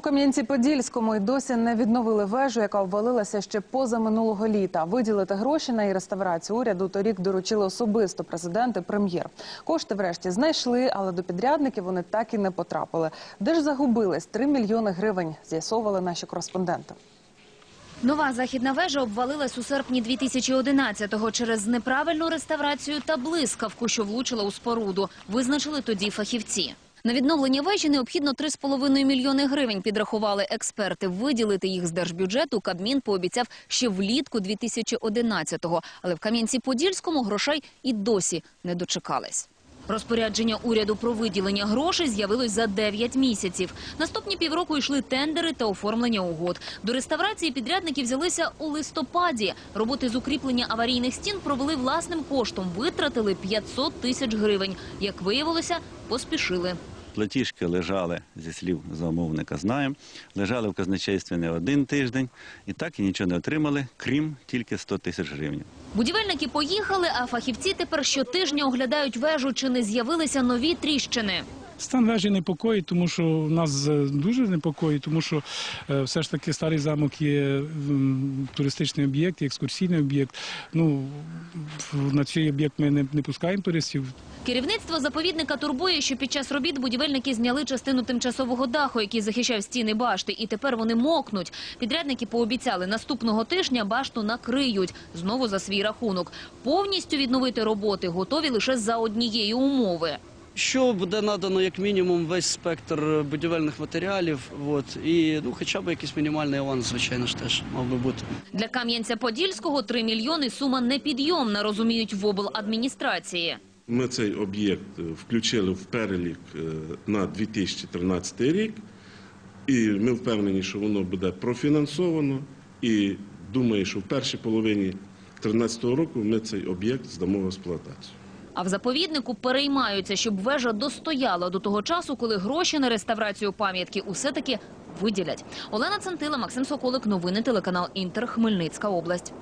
Кам'янці-Подільському й досі не відновили вежу, яка обвалилася ще поза минулого літа. Виділити гроші на її реставрацію уряду торік доручили особисто президент і прем'єр. Кошти врешті знайшли, але до підрядників вони так і не потрапили. Де ж загубились 3 мільйони гривень, з'ясовували наші кореспонденти. Нова західна вежа обвалилась у серпні 2011-го через неправильну реставрацію та блискавку, що влучила у споруду. Визначили тоді фахівці. На відновлення вежі необхідно 3,5 мільйони гривень, підрахували експерти. Виділити їх з держбюджету Кабмін пообіцяв ще влітку 2011-го. Але в Кам'янці-Подільському грошей і досі не дочекались. Розпорядження уряду про виділення грошей з'явилось за 9 місяців. Наступні півроку йшли тендери та оформлення угод. До реставрації підрядники взялися у листопаді. Роботи з укріплення аварійних стін провели власним коштом. Витратили 500 тисяч гривень. Як виявилося, поспішили. Платіжки лежали, зі слів замовника знаємо, лежали в казначействі не один тиждень і так і нічого не отримали, крім тільки 100 тисяч гривень. Будівельники поїхали, а фахівці тепер щотижня оглядають вежу, чи не з'явилися нові тріщини. Стан вежі непокоїть, тому що нас е, дуже непокоїть, тому що е, все ж таки старий замок є туристичний об'єкт, екскурсійний об'єкт. Ну на цей об'єкт ми не, не пускаємо туристів. Керівництво заповідника турбує, що під час робіт будівельники зняли частину тимчасового даху, який захищав стіни башти, і тепер вони мокнуть. Підрядники пообіцяли, наступного тижня башту накриють знову за свій рахунок. Повністю відновити роботи готові лише за однієї умови. Що буде надано як мінімум весь спектр будівельних матеріалів, от, і ну, хоча б якийсь мінімальний аванс, звичайно ж теж мав би бути. Для Кам'янця-Подільського 3 мільйони сума непідйомна, розуміють в обладміністрації. Ми цей об'єкт е, включили в перелік е, на 2013 рік, і ми впевнені, що воно буде профінансовано. І думаю, що в першій половині 2013 року ми цей об'єкт здамо в експлуатацію. А в заповіднику переймаються, щоб вежа достояла до того часу, коли гроші на реставрацію пам'ятки усе-таки виділять. Олена Центила, Максим Соколик, новини телеканал Інтер, Хмельницька область.